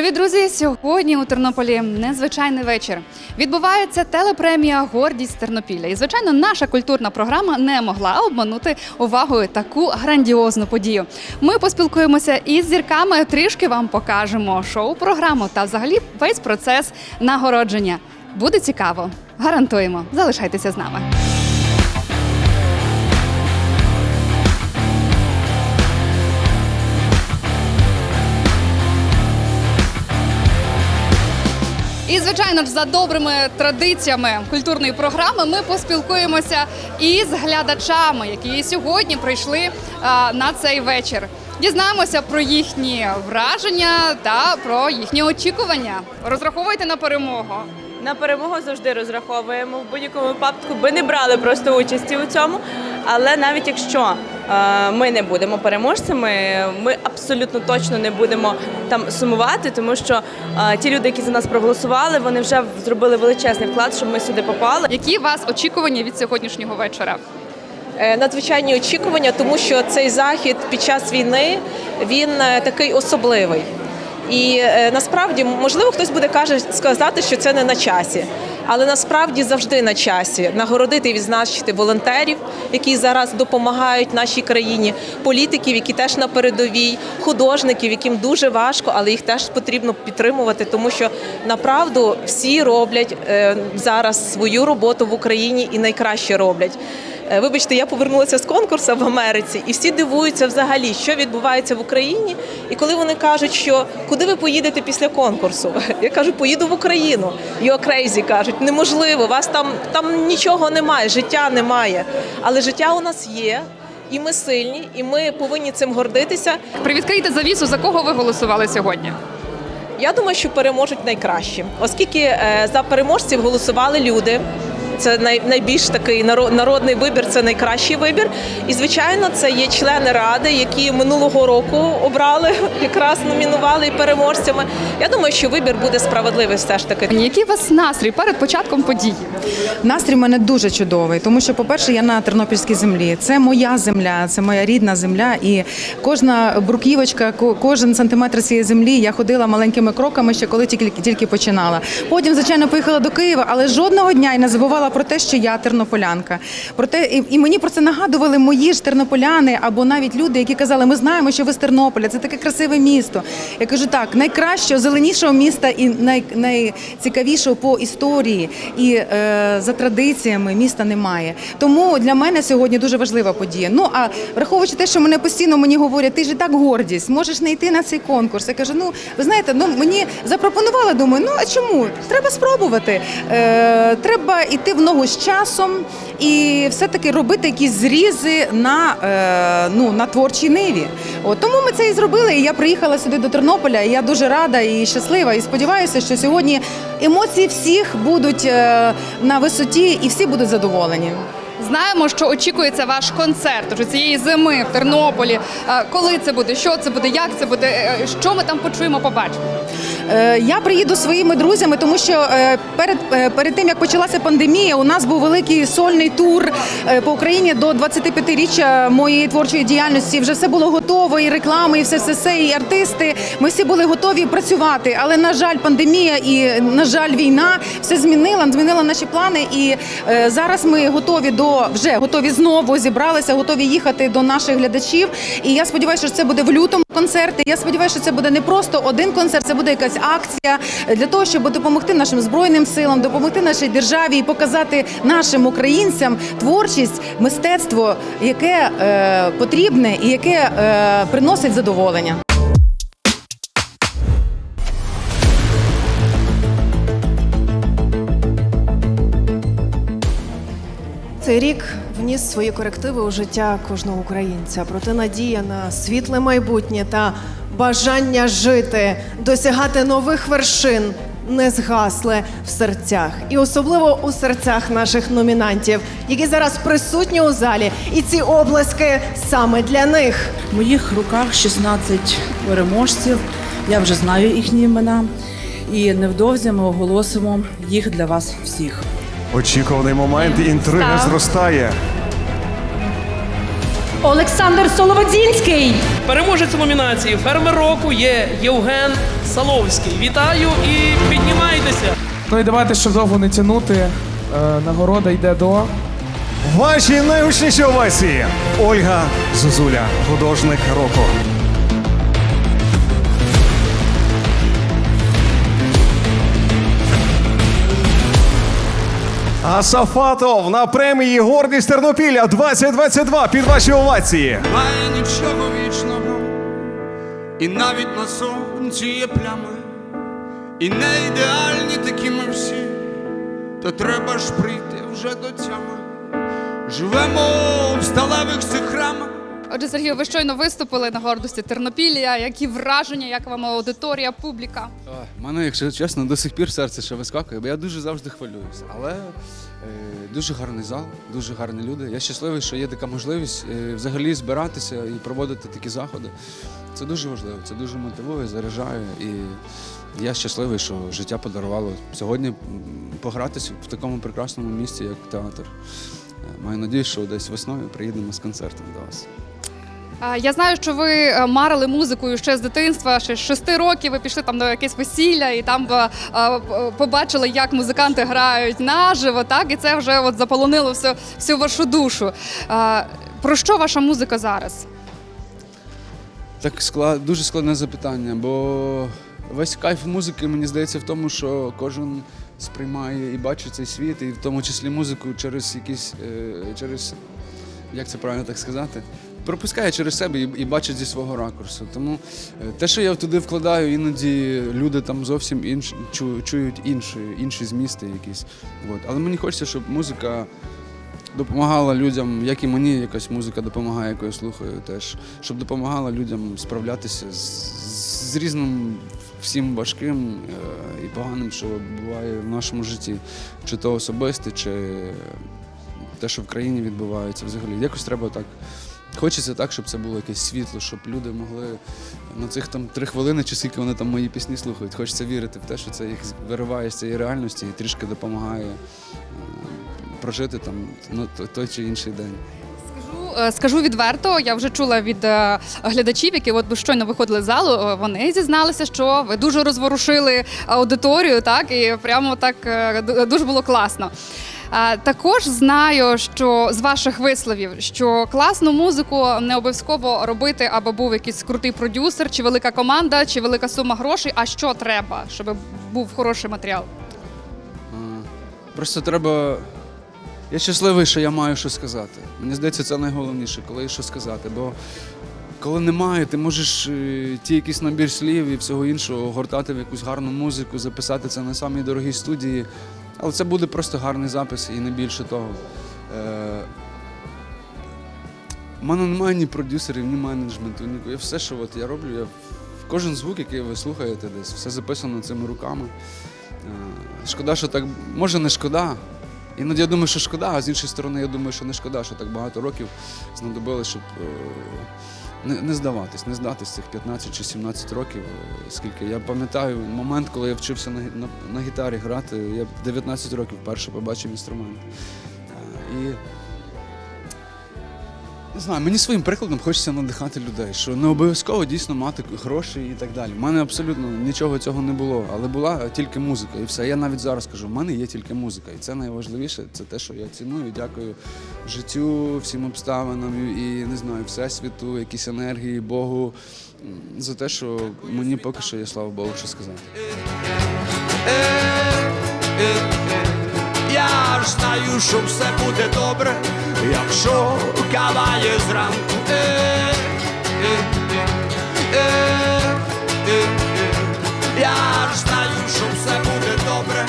Привіт, друзі! Сьогодні у Тернополі незвичайний вечір. Відбувається телепремія Гордість Тернопілля. І звичайно, наша культурна програма не могла обманути увагою таку грандіозну подію. Ми поспілкуємося із зірками, трішки вам покажемо шоу-програму та взагалі весь процес нагородження. Буде цікаво. Гарантуємо. Залишайтеся з нами. І звичайно ж, за добрими традиціями культурної програми ми поспілкуємося із глядачами, які сьогодні прийшли на цей вечір. Дізнаємося про їхні враження та про їхні очікування. Розраховуйте на перемогу. На перемогу завжди розраховуємо. В будь-якому випадку би не брали просто участі у цьому. Але навіть якщо ми не будемо переможцями, ми абсолютно точно не будемо там сумувати, тому що е, ті люди, які за нас проголосували, вони вже зробили величезний вклад, щоб ми сюди попали. Які у вас очікування від сьогоднішнього вечора? Е, надзвичайні очікування, тому що цей захід під час війни він е, такий особливий. І е, насправді, можливо, хтось буде каже сказати, що це не на часі. Але насправді завжди на часі нагородити і відзначити волонтерів, які зараз допомагають нашій країні, політиків, які теж на передовій, художників, яким дуже важко, але їх теж потрібно підтримувати, тому що направду всі роблять е, зараз свою роботу в Україні і найкраще роблять. Е, Вибачте, я повернулася з конкурсу в Америці, і всі дивуються взагалі, що відбувається в Україні. І коли вони кажуть, що куди ви поїдете після конкурсу, я кажу, поїду в Україну. You're crazy, кажуть, неможливо, вас там, там нічого немає, життя немає. Але життя у нас є, і ми сильні, і ми повинні цим гордитися. Привідкрийте завісу, за кого ви голосували сьогодні? Я думаю, що переможуть найкращі, оскільки е, за переможців голосували люди. Це найбільш такий наро- народний вибір, це найкращий вибір. І звичайно, це є члени ради, які минулого року обрали, якраз номінували і переможцями. Я думаю, що вибір буде справедливий все ж таки. Який у вас настрій перед початком події? Настрій в мене дуже чудовий, тому що, по-перше, я на тернопільській землі. Це моя земля, це моя рідна земля. І кожна бруківочка, кожен сантиметр цієї землі я ходила маленькими кроками ще коли тільки тільки починала. Потім, звичайно, поїхала до Києва, але жодного дня я не забувала про те, що я тернополянка. Про те, і, і мені про це нагадували мої ж тернополяни або навіть люди, які казали, ми знаємо, що ви з Тернополя, це таке красиве місто. Я кажу, так, найкращого, зеленішого міста і най, найцікавішого по історії і е, за традиціями міста немає. Тому для мене сьогодні дуже важлива подія. Ну а враховуючи те, що мене постійно мені говорять, ти ж і так гордість, можеш не йти на цей конкурс. Я кажу, ну ви знаєте, ну мені запропонували, думаю, ну а чому? Треба спробувати. Е, треба йти в ногу з часом і все-таки робити якісь зрізи на, е, ну, на творчій ниві. От, тому ми це і зробили. І я приїхала сюди до Тернополя. І я дуже рада і щаслива. І сподіваюся, що сьогодні емоції всіх будуть е, на висоті і всі будуть задоволені. Знаємо, що очікується ваш концерт уже цієї зими в Тернополі. Е, Коли це буде? Що це буде? Як це буде? Е, Що ми там почуємо, побачимо? Е, Я приїду своїми друзями, тому що перед, перед тим як почалася пандемія, у нас був великий сольний тур по Україні до 25-річчя моєї творчої діяльності. Вже все було готово, і реклами, і все, все, все, і артисти. Ми всі були готові працювати. Але на жаль, пандемія і на жаль, війна все змінила, змінила наші плани. І зараз ми готові до вже готові знову зібралися, готові їхати до наших глядачів. І я сподіваюся, що це буде в лютому концерти. Я сподіваюся, що це буде не просто один концерт, це буде якась акція для того, щоб допомогти нашим збройним силам, допомогти нашій державі і показати нашим українцям творчість, мистецтво, яке е, потрібне і яке е, приносить задоволення. Цей рік вніс свої корективи у життя кожного українця. Проте надія на світле майбутнє та бажання жити, досягати нових вершин не згасли в серцях, і особливо у серцях наших номінантів, які зараз присутні у залі, і ці обласки саме для них. В моїх руках 16 переможців. Я вже знаю їхні імена. І невдовзі ми оголосимо їх для вас всіх. Очікуваний момент, інтрига Так. зростає. Олександр Соловодзінський. Переможець номінації Фермер року є Євген Саловський. Вітаю і піднімайтеся. Ну і давайте, щоб довго не тягнути. е, Нагорода йде до. Ваші найгучніші овації. Ольга Зозуля, художник року. Асафатов на премії Гордість Тернопілля 2022 під ваші овації. Має нічого вічного, і навіть на сонці є плями, і не ідеальні такі ми всі, то треба ж прийти вже до тями. Живемо в сталевих цих храмах. Отже, Сергію, ви щойно виступили на гордості Тернопілля. Які враження, як вам аудиторія, публіка? У мене, якщо чесно, до сих пір серце ще вискакує, бо я дуже завжди хвилююся. Але е, дуже гарний зал, дуже гарні люди. Я щасливий, що є така можливість е, взагалі збиратися і проводити такі заходи. Це дуже важливо, це дуже мотивує, заряджає. І я щасливий, що життя подарувало сьогодні погратися в такому прекрасному місці, як театр. Е, Маю надію, що десь весною приїдемо з концертом до вас. Я знаю, що ви е, марили музикою ще з дитинства, ще з шести років. Ви пішли там на якесь весілля і там е, побачили, як музиканти грають наживо, так і це вже от заполонило всю, всю вашу душу. Про що ваша музика зараз? Так склад, дуже складне запитання, бо весь кайф музики, мені здається, в тому, що кожен сприймає і бачить цей світ, і в тому числі музику через якісь, е, через, як це правильно так сказати, пропускає через себе і, і бачить зі свого ракурсу. Тому е, те, що я туди вкладаю, іноді люди там зовсім інш, чу, чують інші, інші змісти якісь. От. Але мені хочеться, щоб музика допомагала людям, як і мені якась музика допомагає, яку я слухаю теж, щоб допомагала людям справлятися з, з різним всім важким е, і поганим, що буває в нашому житті, чи то особисте, чи те, що в країні відбувається взагалі. Якось треба так. Хочеться так, щоб це було якесь світло, щоб люди могли на цих там три хвилини, чи скільки вони там мої пісні слухають. Хочеться вірити в те, що це їх вириває з цієї реальності і трішки допомагає е, прожити там той чи інший день. Скажу, е, відверто, я вже чула від е, глядачів, які от щойно виходили з залу. е, Вони зізналися, що ви дуже розворушили аудиторію, так і прямо так дуже було класно. Також знаю, що з ваших висловів, що класну музику не обов'язково робити, аби був якийсь крутий продюсер, чи велика команда, чи велика сума грошей. А що треба, щоб був хороший матеріал? Просто треба. Я щасливий, що я маю що сказати. Мені здається, це найголовніше, коли що сказати. Бо коли немає, ти можеш е, ті якийсь набір слів і всього іншого гортати в якусь гарну музику, записати це на самій дорогій студії. Але це буде просто гарний запис і не більше того. Е, у мене немає ні продюсерів, ні менеджменту, ні все, що от я роблю, я кожен звук, який ви слухаєте десь, все записано цими руками. Е, Шкода, що так. Може, не шкода. Іноді я думаю, що шкода, а з іншої сторони, я думаю, що не шкода, що так багато років знадобилось, щоб е, не, не здаватись, не здатись цих 15 чи 17 років. е, Скільки я пам'ятаю момент, коли я вчився на, на, на гітарі грати, я 19 років вперше побачив інструмент. Е, І знаю, мені своїм прикладом хочеться надихати людей, що не обов'язково дійсно мати гроші і так далі. У мене абсолютно нічого цього не було, але була тільки музика, і все. Я навіть зараз кажу, в мене є тільки музика, і це найважливіше. Це те, що я ціную. Дякую життю, всім обставинам і не знаю, всесвіту, якісь енергії, Богу за те, що мені поки що є, слава Богу, що сказати. Я ж знаю, що все буде добре, якщо кава зранку. Е, е, е, е, е, е. Я ж знаю, що все буде добре,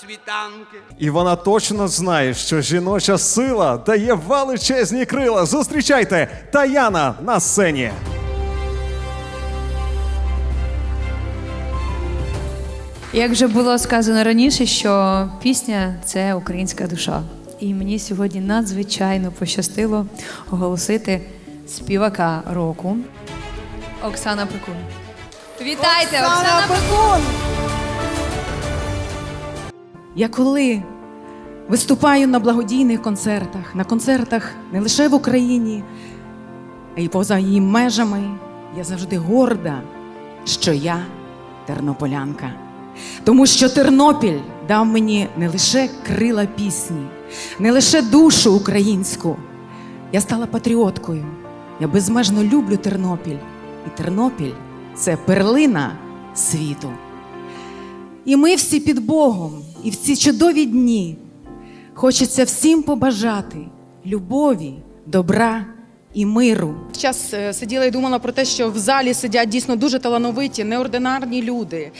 світанки. І вона точно знає, що жіноча сила дає величезні крила. Зустрічайте Таяна на сцені. Як вже було сказано раніше, що пісня це українська душа. І мені сьогодні надзвичайно пощастило оголосити співака року Оксана Пекун. Вітайте, Оксана, Пекун! Я коли виступаю на благодійних концертах, на концертах не лише в Україні, а й поза її межами. Я завжди горда, що я тернополянка. Тому що Тернопіль дав мені не лише крила пісні, не лише душу українську. Я стала патріоткою. Я безмежно люблю Тернопіль. І Тернопіль це перлина світу. І ми всі під Богом, і в ці чудові дні хочеться всім побажати любові, добра і миру. Час е, сиділа і думала про те, що в залі сидять дійсно дуже талановиті, неординарні люди.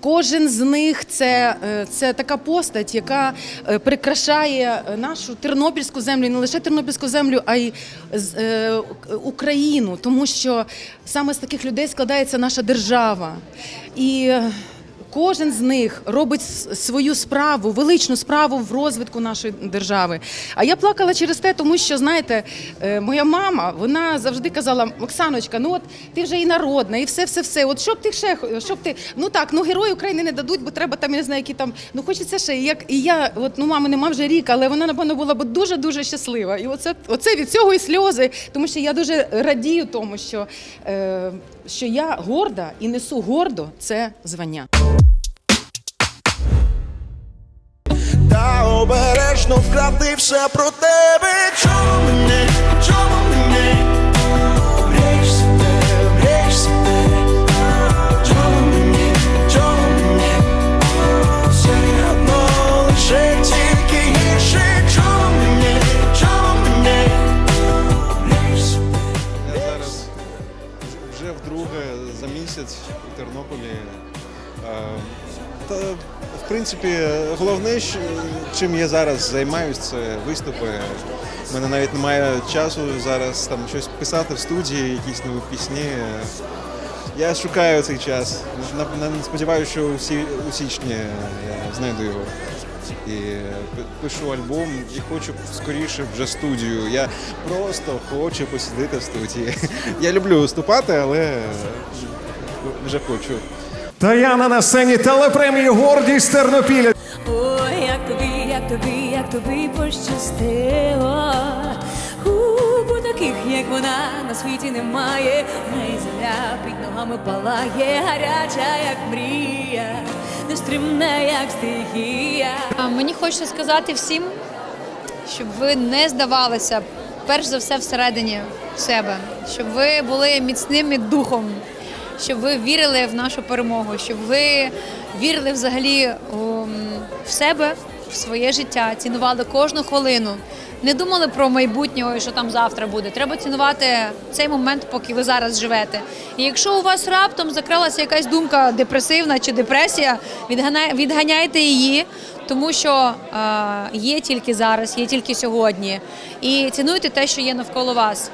Кожен з них це, е, це така постать, яка е, прикрашає нашу тернопільську землю, не лише тернопільську землю, а й Україну, тому що саме з таких людей складається наша держава. І Кожен з них робить свою справу, величну справу в розвитку нашої держави. А я плакала через те, тому що знаєте, е, моя мама вона завжди казала: Оксаночка, ну от ти вже і народна, і все, все, все. От щоб ти ще щоб ти, ну так, ну герої України не дадуть, бо треба там, я не знаю, які там. Ну хочеться ще. І як і я, от ну мами нема вже рік, але вона напевно була б дуже дуже щаслива. І оце, оце від цього і сльози, тому що я дуже радію тому, що, е, що я горда і несу гордо це звання. Все про тебе. Чому мені, чому мені? Мрієш себе, мрієш себе. Чому мені, чому мені? Все одно лише тільки гірше. Чому мені, чому себе. Я зараз вже вдруге за місяць у Тернополі. Е, Та, в принципі, головне, чим я зараз займаюся, це виступи. У мене навіть немає часу зараз там щось писати в студії, якісь нові пісні. Я шукаю цей час. Сподіваюся, що у, січні я знайду його. І пишу альбом і хочу скоріше вже студію. Я просто хочу посидіти в студії. Я люблю виступати, але вже хочу. Таяна на сцені телепремії Гордість Тернопіля. Ой, як тобі, як тобі, як тобі пощастило. У, бо таких, як вона, на світі немає. В неї земля під ногами палає, гаряча, як мрія, нестримна, як стихія. А Мені хочеться сказати всім, щоб ви не здавалися, перш за все всередині себе, щоб ви були міцними духом, щоб ви вірили в нашу перемогу, щоб ви вірили взагалі в себе, в своє життя, цінували кожну хвилину. Не думали про майбутнє, ой, що там завтра буде. Треба цінувати цей момент, поки ви зараз живете. І якщо у вас раптом закралася якась думка депресивна чи депресія, відганяй- відганяйте її, тому що е, є тільки зараз, є тільки сьогодні. І цінуйте те, що є навколо вас.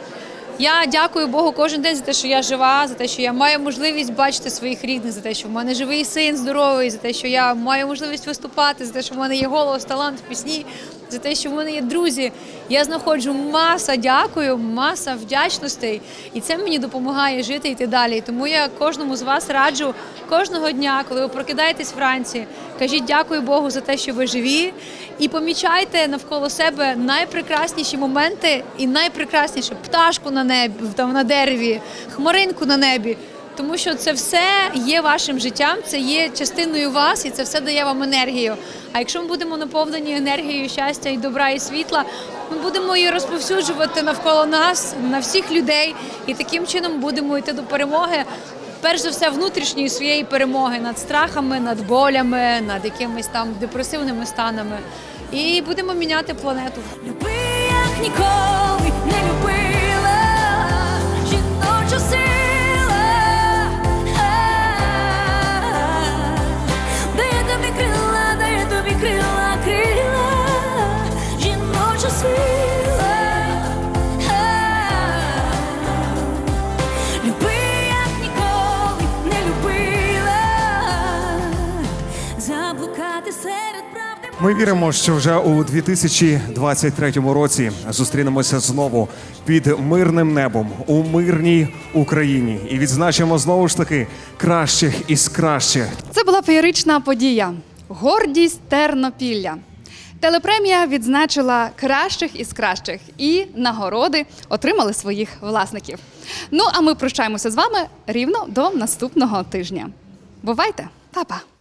Я дякую Богу кожен день за те, що я жива, за те, що я маю можливість бачити своїх рідних, за те, що в мене живий син здоровий, за те, що я маю можливість виступати, за те, що в мене є голос, талант, пісні, за те, що в мене є друзі. Я знаходжу маса дякую, маса вдячностей, і це мені допомагає жити йти далі. Тому я кожному з вас раджу кожного дня, коли ви прокидаєтесь вранці, кажіть дякую Богу за те, що ви живі, і помічайте навколо себе найпрекрасніші моменти і найпрекрасніше пташку на небі, там на дереві, хмаринку на небі. Тому що це все є вашим життям, це є частиною вас, і це все дає вам енергію. А якщо ми будемо наповнені енергією щастя і добра і світла, ми будемо її розповсюджувати навколо нас, на всіх людей, і таким чином будемо йти до перемоги. Перш за все, внутрішньої своєї перемоги над страхами, над болями, над якимись там депресивними станами. І будемо міняти планету. Люби, як ніколи не любила Ми віримо, що вже у 2023 році зустрінемося знову під мирним небом у мирній Україні і відзначимо знову ж таки кращих із кращих. Це була феєрична подія. Гордість Тернопілля. Телепремія відзначила кращих із кращих, і нагороди отримали своїх власників. Ну а ми прощаємося з вами рівно до наступного тижня. Бувайте, Па-па!